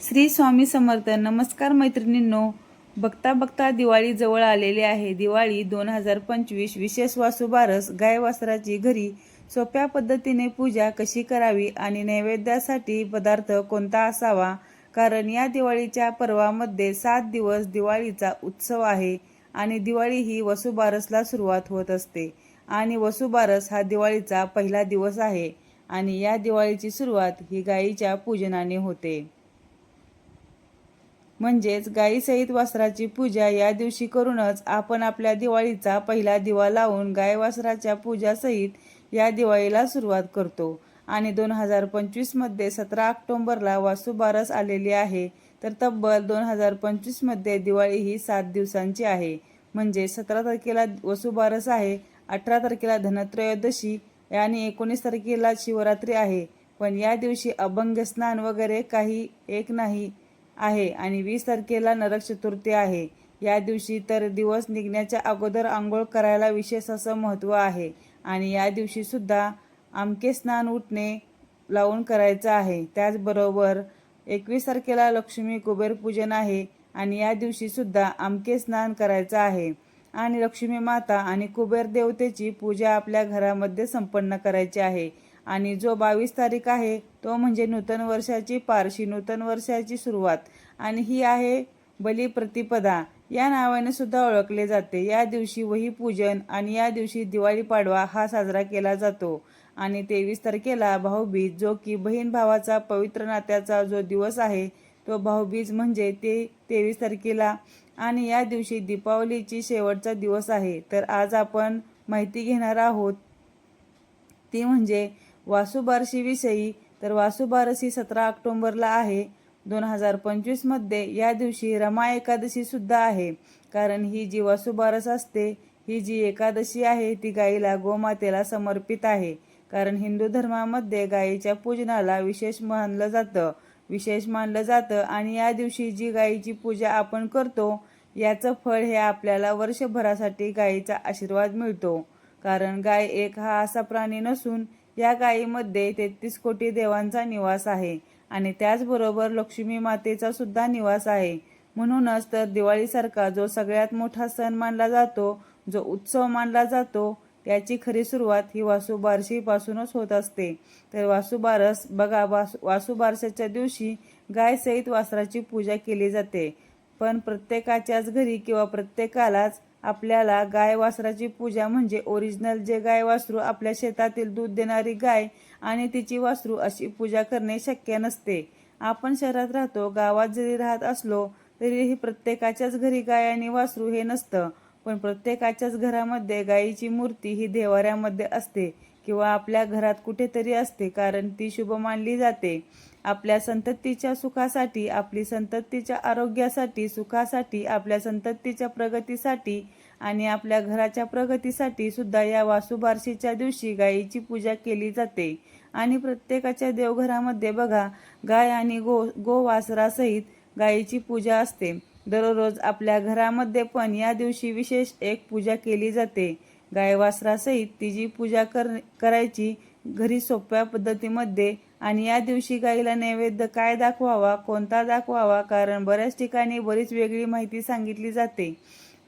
श्री स्वामी समर्थ नमस्कार मैत्रिणींनो. बघता बघता दिवाळी जवळ आलेली आहे. दिवाळी दोन हजार पंचवीस विशेष वासुबारस गाय वासराची घरी सोप्या पद्धतीने पूजा कशी करावी आणि नैवेद्यासाठी पदार्थ कोणता असावा? कारण या दिवाळीच्या पर्वामध्ये सात दिवस दिवाळीचा उत्सव आहे आणि दिवाळी ही वसुबारसला सुरुवात होत असते. आणि वसुबारस हा दिवाळीचा पहिला दिवस आहे आणि या दिवाळीची सुरुवात ही गायीच्या पूजनाने होते. म्हणजेच गायीसहित वासराची पूजा या दिवशी करूनच आपण आपल्या दिवाळीचा पहिला दिवा लावून गाय वासराच्या पूजासहित या दिवाळीला सुरुवात करतो. आणि दोन हजार पंचवीसमध्ये सतरा ऑक्टोंबरला वासुबारस आलेली आहे. तर तब्बल दोन हजार पंचवीसमध्ये दिवाळी ही सात दिवसांची आहे. म्हणजे सतरा तारखेला वसुबारस आहे अठरा तारखेला धनत्रयोदशी आणि एकोणीस तारखेला शिवरात्री आहे. पण या दिवशी अभंग स्नान वगैरे काही एक नाही. आहे आणि वीस तारखेला नरक चतुर्थी आहे. या दिवशी तर दिवस निघण्याच्या अगोदर आंघोळ करायला विशेष असं महत्त्व आहे. आणि या दिवशी सुद्धा आमके स्नान उठणे लावून करायचं आहे. त्याचबरोबर एकवीस तारखेला लक्ष्मी कुबेर पूजन आहे आणि या दिवशीसुद्धा आमके स्नान करायचं आहे. आणि लक्ष्मी माता आणि कुबेर देवतेची पूजा आपल्या घरामध्ये संपन्न करायची आहे. आणि जो बावीस तारीख आहे तो म्हणजे नूतन वर्षाची पारशी नूतन वर्षाची सुरुवात. आणि ही आहे बली प्रतिपदा या नावाने सुद्धा ओळखले जाते. या दिवशी वही पूजन आणि या दिवशी दिवाळी पाडवा हा साजरा केला जातो. आणि तेवीस तारखेला भाऊबीज जो की बहीण भावाचा पवित्र नात्याचा जो दिवस आहे तो भाऊबीज म्हणजे ते तेवीस तारखेला. आणि या दिवशी दीपावलीची शेवटचा दिवस आहे. तर आज आपण माहिती घेणार आहोत ती म्हणजे वासुबारशीविषयी तर वासुबारसी सतरा ऑक्टोंबरला आहे. दोन हजार पंचवीसमध्ये या दिवशी रमा एकादशी सुद्धा आहे. कारण ही जी वासुबारस असते ही जी एकादशी आहे ती गाईला गोमातेला समर्पित आहे. कारण हिंदू धर्मामध्ये गायीच्या पूजनाला विशेष मानलं जातं. विशेष मानलं जातं आणि या दिवशी जी गायीची पूजा आपण करतो याचं फळ हे आपल्याला वर्षभरासाठी गायीचा आशीर्वाद मिळतो. कारण गाय एक हा असा प्राणी नसून या गायीमध्ये तेहतीस कोटी देवांचा निवास आहे आणि त्याचबरोबर लक्ष्मी मातेचा सुद्धा निवास आहे. म्हणूनच तर दिवाळीसारखा जो सगळ्यात मोठा सण मानला जातो जो उत्सव मानला जातो त्याची खरी सुरुवात ही वासुबारशीपासूनच होत असते. तर वासुबारस बघा वास वासुबारसाच्या दिवशी गायसहित वासराची पूजा केली जाते. पण प्रत्येकाच्याच घरी किंवा प्रत्येकालाच आपल्याला गाय वासराची पूजा म्हणजे ओरिजिनल जे गाय वासरू आपल्या शेतातील दूध देणारी गाय आणि तिची वासरू अशी पूजा करणे शक्य नसते. आपण शहरात राहतो गावात जरी राहत असलो तरीही प्रत्येकाच्याच घरी गाय आणि वासरू हे नसतं. पण प्रत्येकाच्याच घरामध्ये गायीची मूर्ती ही देवाऱ्यामध्ये असते. किंवा आपल्या घरात कुठेतरी असते कारण ती शुभ मानली जाते. आपल्या संततीच्या सुखासाठी आपली संततीच्या आरोग्यासाठी सुखासाठी आपल्या संततीच्या प्रगतीसाठी आणि आपल्या घराच्या प्रगतीसाठी सुद्धा या वासुबारशीच्या दिवशी गायीची पूजा केली जाते. आणि प्रत्येकाच्या देवघरामध्ये बघा गाय आणि गो गोवासरासहित गायीची पूजा असते. दररोज आपल्या घरामध्ये पण या दिवशी विशेष एक पूजा केली जाते. गायवासरासहित तिची पूजा कर करायची घरी सोप्या पद्धतीमध्ये आणि या दिवशी गाईला नैवेद्य काय दाखवावा कोणता दाखवावा कारण बऱ्याच ठिकाणी बरीच वेगळी माहिती सांगितली जाते.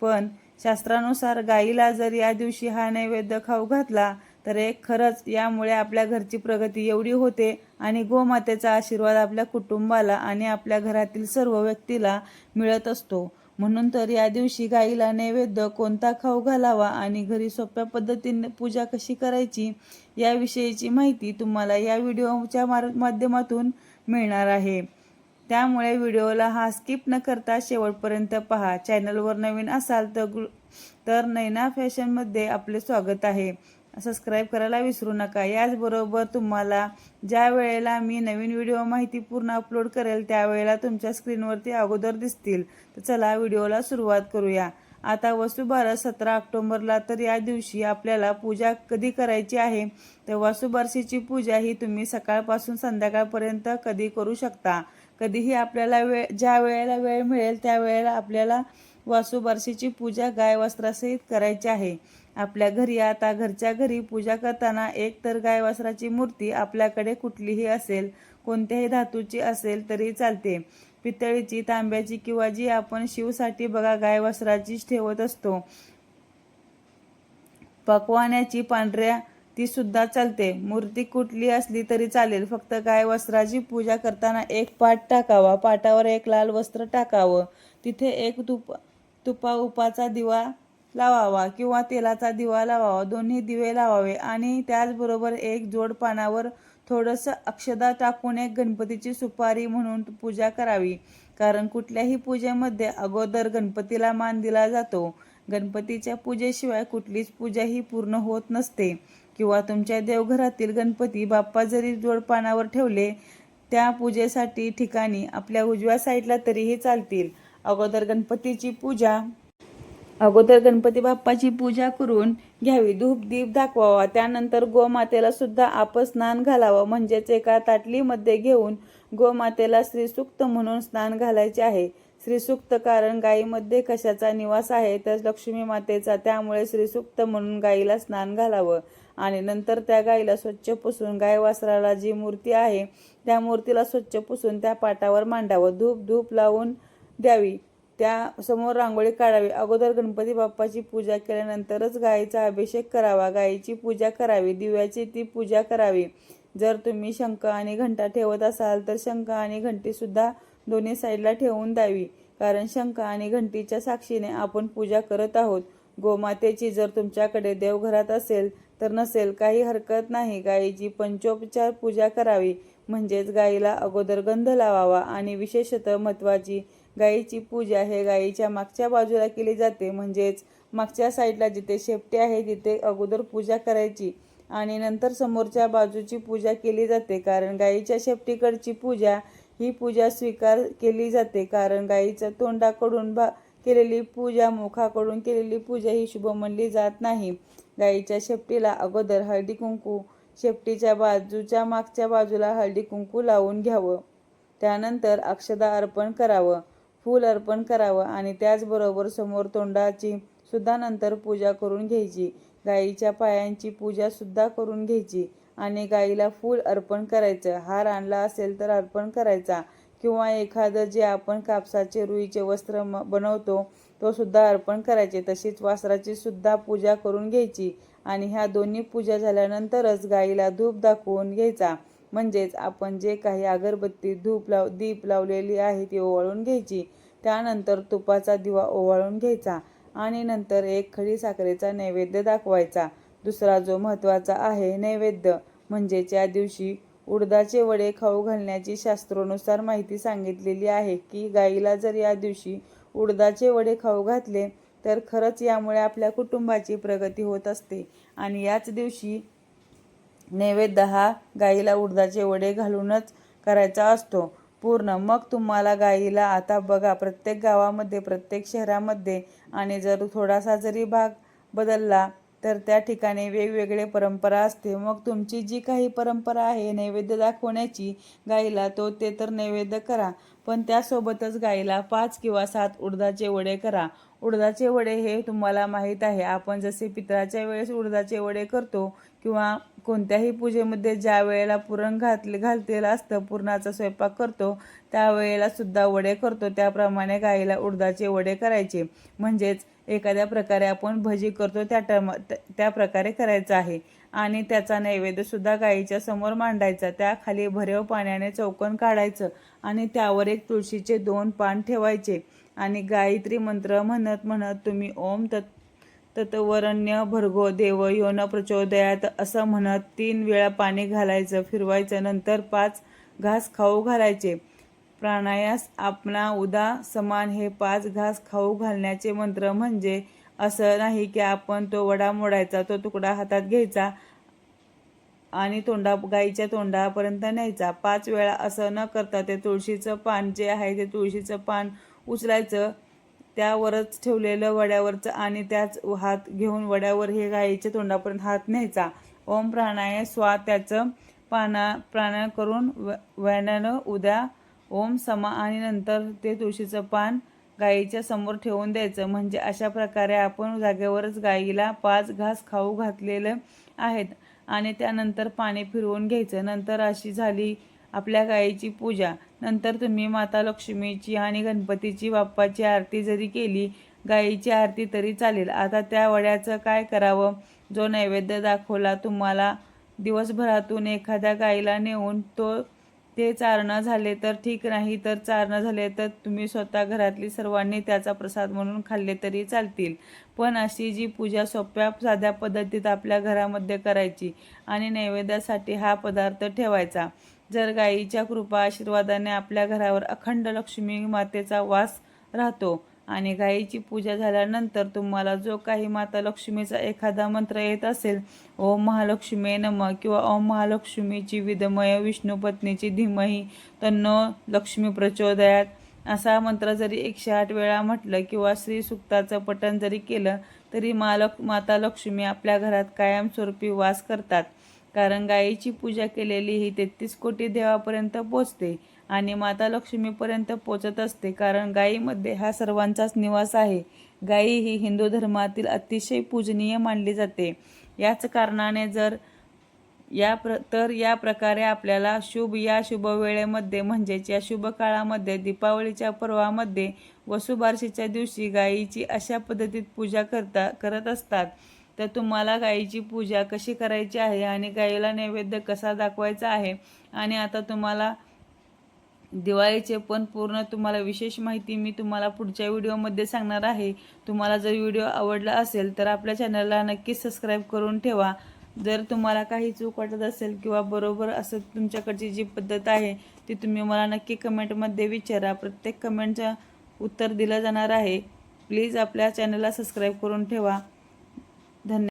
पण शास्त्रानुसार गाईला जर या दिवशी हा नैवेद्य खाऊ घातला तर एक खरंच यामुळे आपल्या घरची प्रगती एवढी होते आणि गोमातेचा आशीर्वाद आपल्या कुटुंबाला आणि आपल्या घरातील सर्व व्यक्तीला मिळत असतो. म्हणून तर या दिवशी गाईला नैवेद्य कोणता खाऊ घालावा आणि घरी सोप्या पद्धतीने पूजा कशी करायची याविषयीची माहिती तुम्हाला या व्हिडिओच्या माध्यमातून मिळणार आहे. त्यामुळे व्हिडिओला हा स्किप न करता शेवटपर्यंत पहा. चॅनलवर नवीन असाल तर तर नैना फॅशनमध्ये आपले स्वागत आहे. सबस्क्राईब करायला विसरू नका. याचबरोबर तुम्हाला ज्या वेळेला मी नवीन व्हिडिओ माहिती पूर्ण अपलोड करेल त्यावेळेला तुमच्या स्क्रीनवरती अगोदर दिसतील. तर चला व्हिडिओला सुरुवात करूया. आता वसुबारस सतरा ऑक्टोंबरला तर या दिवशी आपल्याला पूजा कधी करायची आहे? तर वसुबारशीची पूजा ही तुम्ही सकाळपासून संध्याकाळपर्यंत कधी करू शकता? कधीही आपल्याला वेळ ज्या वेळेला वेळ मिळेल त्या वेळेला आपल्याला वासुबारशीची पूजा गाय वस्त्रासहित करायची आहे. आपल्या घरी आता घरच्या घरी पूजा करताना एक तर गाय वासराची मूर्ती आपल्याकडे कुठलीही असेल कोणत्याही धातूची असेल तरी चालते. पितळीची तांब्याची किंवा जी आपण शिवसाठी बघा गाय ठेवत असतो. पकवान्याची पांढऱ्या ती सुद्धा चालते. मूर्ती कुठली असली तरी चालेल. फक्त गाय वस्त्राची पूजा करताना एक पाट टाकावा. पाटावर एक लाल वस्त्र टाकावं. तिथे एक तुप तुपा उपाचा दिवा लावावा किंवा तेलाचा दिवा लावावा दोन्ही दिवे लावावे आणि त्याचबरोबर एक जोड पानावर थोडंसं अक्षदा टाकून एक गणपतीची सुपारी म्हणून पूजा करावी. कारण कुठल्याही पूजेमध्ये अगोदर गणपतीला मान दिला जातो. गणपतीच्या पूजेशिवाय कुठलीच पूजा ही पूर्ण होत नसते. किंवा तुमच्या देवघरातील गणपती बाप्पा जरी जोडपानावर ठेवले त्या पूजेसाठी ठिकाणी आपल्या उजव्या साईडला तरीही चालतील. अगोदर गणपतीची पूजा अगोदर गणपती बाप्पाची पूजा करून घ्यावी धूप दीप दाखवावा त्यानंतर गोमातेला सुद्धा आपण स्नान घालावं. म्हणजेच एका ताटलीमध्ये घेऊन गोमातेला श्रीसूक्त म्हणून स्नान घालायचे आहे. श्रीसूक्त कारण गायीमध्ये कशाचा निवास आहे तर लक्ष्मी मातेचा त्यामुळे श्रीसूक्त म्हणून गायीला स्नान घालावं. आणि नंतर त्या गायीला स्वच्छ पुसून गाय वासराला जी मूर्ती आहे त्या मूर्तीला स्वच्छ पुसून त्या पाटावर मांडावं. धूप धूप लावून द्यावी. त्या समोर रांगोळी काढावी. अगोदर गणपती बाप्पाची पूजा केल्यानंतरच गायीचा अभिषेक करावा. गायीची पूजा करावी. दिव्याची ती पूजा करावी. जर तुम्ही शंख आणि घंटा ठेवत असाल तर शंख आणि घंटीसुद्धा दोन्ही साईडला ठेवून द्यावी. कारण शंख आणि घंटीच्या साक्षीने आपण पूजा करत आहोत. गोमातेची जर तुमच्याकडे देवघरात असेल तर नसेल काही हरकत नाही. गायीची पंचोपचार पूजा करावी. म्हणजेच गायीला अगोदर गंध लावावा आणि विशेषतः महत्त्वाची गाईची पूजा हे गाईच्या मागच्या बाजूला केली जाते. म्हणजेच मागच्या साईडला जिथे शेपटी आहे तिथे अगोदर पूजा करायची आणि नंतर समोरच्या बाजूची पूजा केली जाते. कारण गाईच्या शेपटीकडची पूजा ही पूजा स्वीकार केली जाते. कारण गाईच्या तोंडाकडून भा केलेली पूजा मुखाकडून केलेली पूजा ही शुभ म्हणली जात नाही. गाईच्या शेपटीला अगोदर हळदी कुंकू शेपटीच्या बाजूच्या मागच्या बाजूला हळदी कुंकू लावून घ्यावं. त्यानंतर अक्षदा अर्पण करावं. फूल अर्पण करावं आणि त्याचबरोबर समोर तोंडाची सुद्धा नंतर पूजा करून घ्यायची. गाईच्या पायांची पूजा सुद्धा करून घ्यायची आणि गाईला फूल अर्पण करायचं. हार आणला असेल तर अर्पण करायचा. किंवा एखादं जे आपण कापसाचे रुईचे वस्त्र म- बनवतो तो सुद्धा अर्पण करायचे. तशीच वासराची सुद्धा पूजा करून घ्यायची आणि ह्या दोन्ही पूजा झाल्यानंतरच गाईला धूप दाखवून घ्यायचा. म्हणजेच आपण जे काही अगरबत्ती धूप लाव दीप लावलेली आहे ती ओवाळून घ्यायची. त्यानंतर तुपाचा दिवा ओवाळून घ्यायचा आणि नंतर एक खडी साखरेचा नैवेद्य दाखवायचा. दुसरा जो महत्त्वाचा आहे नैवेद्य म्हणजे या दिवशी उडदाचे वडे खाऊ घालण्याची शास्त्रोनुसार माहिती सांगितलेली आहे की गाईला जर या दिवशी उडदाचे वडे खाऊ घातले तर खरंच यामुळे आपल्या कुटुंबाची प्रगती होत असते. आणि याच दिवशी नैवेद्य हा गाईला उडदाचे वडे घालूनच करायचा असतो. पूर्ण. मग तुम्हाला गाईला आता बघा प्रत्येक गावामध्ये प्रत्येक शहरामध्ये आणि जर थोडासा जरी भाग बदलला तर त्या ठिकाणी वेगवेगळे परंपरा असते. मग तुमची जी काही परंपरा आहे नैवेद्य दाखवण्याची गाईला तो ते तर नैवेद्य करा. पण त्यासोबतच गाईला पाच किंवा सात उडदाचे वडे करा. उडदाचे वडे हे तुम्हाला माहीत आहे. आपण जसे पितळाच्या वेळेस उडदाचे वडे करतो किंवा कोणत्याही पूजेमध्ये ज्या वेळेला पुरण घातले घालतेलं असतं पुरणाचा स्वयंपाक करतो त्यावेळेला सुद्धा वडे करतो. त्याप्रमाणे गाईला उडदाचे वडे करायचे. म्हणजेच एखाद्या प्रकारे आपण भजी करतो त्या टर्म त्या प्रकारे करायचं आहे. आणि त्याचा नैवेद्यसुद्धा गाईच्या समोर मांडायचा. त्याखाली भरेव पाण्याने चौकन काढायचं आणि त्यावर एक तुळशीचे दोन पान ठेवायचे. आणि गायत्री मंत्र म्हणत म्हणत तुम्ही ओम तत् तत्वरण्य भरगो देव यो न प्रचोदयात असं म्हणत तीन वेळा पाणी घालायचं फिरवायचं नंतर पाच घास खाऊ घालायचे. प्राणायास आपणा उदा समान हे पाच घास खाऊ घालण्याचे मंत्र म्हणजे असं नाही की आपण तो वडा मोडायचा तो तुकडा हातात घ्यायचा आणि तोंडा गाईच्या तोंडापर्यंत न्यायचा. पाच वेळा असं न करता ते तुळशीचं पान जे आहे ते तुळशीचं पान उचलायचं त्यावरच ठेवलेलं वड्यावरचं आणि त्याच हात घेऊन वड्यावर हे गाईच्या तोंडापर्यंत हात न्यायचा. ओम प्राणाय स्वा त्याचं पाना प्राणायाम करून व- व्यानानं उद्या ओम समा आणि नंतर ते तुळशीचं पान गाईच्या समोर ठेवून द्यायचं. म्हणजे अशा प्रकारे आपण जागेवरच गाईला पाच घास खाऊ घातलेले आहेत आणि त्यानंतर पाणी फिरवून घ्यायचं. नंतर अशी झाली आपल्या गायीची पूजा. नंतर तुम्ही माता लक्ष्मीची आणि गणपतीची बाप्पाची आरती जरी केली गायीची आरती तरी चालेल. आता त्या वड्याचं काय करावं? जो नैवेद्य दाखवला तुम्हाला दिवसभरातून एखाद्या गाईला नेऊन तो ते चारणं झाले तर ठीक नाही तर चारणं झाले तर तुम्ही स्वतः घरातली सर्वांनी त्याचा प्रसाद म्हणून खाल्ले तरी चालतील. पण अशी जी पूजा सोप्या साध्या पद्धतीत आपल्या घरामध्ये करायची आणि नैवेद्यासाठी हा पदार्थ ठेवायचा जर गाईच्या कृपा आशीर्वादाने आपल्या घरावर अखंड लक्ष्मी मातेचा वास राहतो आणि गाईची पूजा झाल्यानंतर तुम्हाला जो काही माता लक्ष्मीचा एखादा मंत्र येत असेल ओम महालक्ष्मी नम किंवा ओम महालक्ष्मीची विदमय विष्णू पत्नीची धीमही तन्नो लक्ष्मी प्रचोदयात. असा मंत्र जरी एकशे आठ वेळा म्हटलं किंवा श्री सुक्ताचं पठण जरी केलं तरी मालक माता लक्ष्मी आपल्या घरात कायमस्वरूपी वास करतात. कारण गायीची पूजा केलेली ही तेहतीस कोटी देवापर्यंत पोचते आणि माता लक्ष्मीपर्यंत पोचत असते. कारण गायीमध्ये हा सर्वांचाच निवास आहे. गायी ही हिंदू धर्मातील अतिशय पूजनीय मानली जाते. याच कारणाने जर या प्र तर या प्रकारे आपल्याला शुभ या शुभ वेळेमध्ये म्हणजेच या शुभ काळामध्ये दीपावलीच्या पर्वामध्ये वसुबारशीच्या दिवशी गायीची अशा पद्धतीत पूजा करता करत असतात. तर तुम्हाला गायीची पूजा कशी करायची आहे आणि गायीला नैवेद्य कसा दाखवायचा आहे? आणि आता तुम्हाला दिवाळीचे पण पूर्ण तुम्हाला विशेष माहिती मी तुम्हाला पुढच्या व्हिडिओमध्ये सांगणार आहे. तुम्हाला जर व्हिडिओ आवडला असेल तर आपल्या चॅनलला नक्कीच सबस्क्राईब करून ठेवा. जर तुम्हाला काही चूक वाटत असेल किंवा बरोबर असं तुमच्याकडची जी पद्धत आहे ती तुम्ही मला नक्की कमेंटमध्ये विचारा. प्रत्येक कमेंटचं उत्तर दिलं जाणार आहे. प्लीज आपल्या चॅनलला सबस्क्राईब करून ठेवा. धन्यवाद